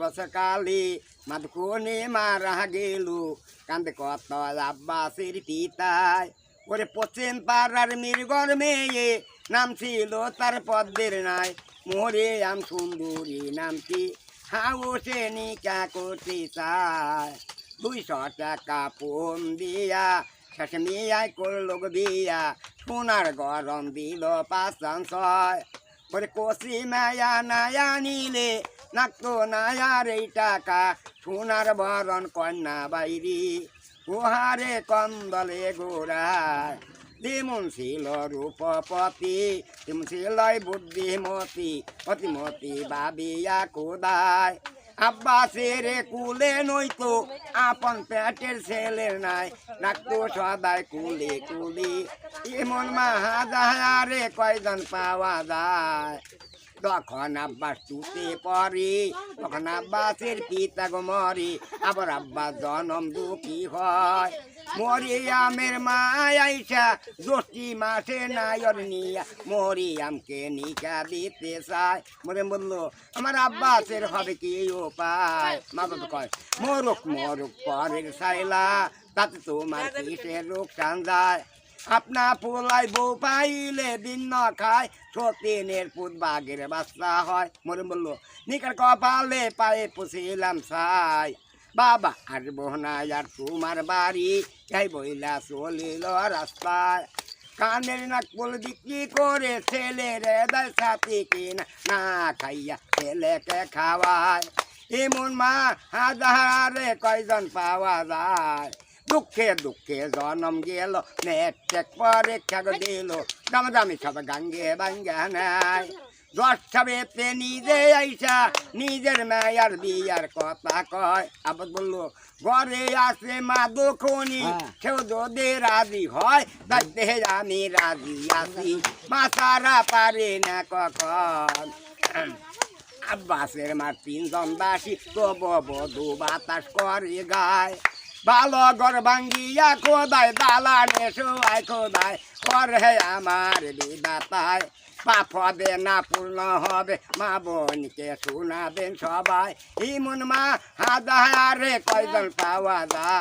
বছর কালি মাদকুনি মারা গেলু, কান্দে কত আব্বাসের পিতায়। ওরে পশ্চিম পাড়ার মির্গর মেয়ে, নাম ছিল তার পদ্মের নাই মোরে আম সুন্দরী নামটি হাউসে নিকা করতে চায়। দুইশো টাকা পণ দিয়া, শেষ মিয়ায় করল বিয়া। সোনার গরম দিল পাঁচ ছয় ওরে কষি মায়া নায়া নিলে নাকতো নায়ার এই টাকা, সোনার বরণ কন্যা বাইরি উহারে কন্দলে গোড়ায়। তেমন ছিল রূপপতি তেমন ছিল বুদ্ধিমতি অতিমতি বাবিয়া কোদায় আব্বাসের কুলে নইতো, আপন পেটের ছেলের নাই। রাখতো সদাই কুলে কুলি এমন মাহাজারে কয়জন পাওয়া যায়। তখন আব্বাস টুতে পরে তখন আব্বাসের পিতা গো মরে, আবার আব্বাস জনম দুঃখী হয়। মরিয়ামের মা আইসা জ্যোষ্ঠী মাসে নায়র নিয়া, মরিয়ামকে নিকা দিতে চায়। মরে বলল, আমার আব্বাসের হবে কি উপায়? মা বাবা কয়, মরুক মরুক পরের সাইলা তাতে তোমার কিসের লোকসান যায়? আপনা পোলাই বউ পাইলে দিন ন খায়। সতীনের পুত বাঘের বাচ্চা হয়। মরে বলল নিকার কপালে পায়ে পুষিলাম সাই বাবা আর বোহনা আর তোমার বাড়ি। এই বইলা চলিল রাস্তায়। কানের নাক ফুল বিক্রি করে ছেলের দেয় সাথে কিনা না খাইয়া ছেলেকে খাওয়ায়। এমন মা হাজারে কয়জন পাওয়া যায়। দুঃখে দুঃখে জনম গেল নেটেক পরীক্ষা দিল। দামি সব গাঙ্গে বাঙ্গা নাই দশটা নিজে আইসা নিজের মায়ার বিয়ার কথা কয়। আবার বলল ঘরে আসে মা দুখনি হ্যাঁ। কেউ যদি রাজি হয় তাতে আমি রাজি আছি। মা সারা পারে না কখন? আব্বাসের মার তিনজন দাসী তব বধু বাতাস করে গায়। ভালো ঘর ভাঙ্গিয়া খোদায় দালানে শোয়ায় খোদায় হে আমার বিদাতায় পাপ হবে না, পূর্ণ হবে, মা বোনকে শোনাবেন সবাই। ইমন মা হাজারে কয়জন পাওয়া যায়?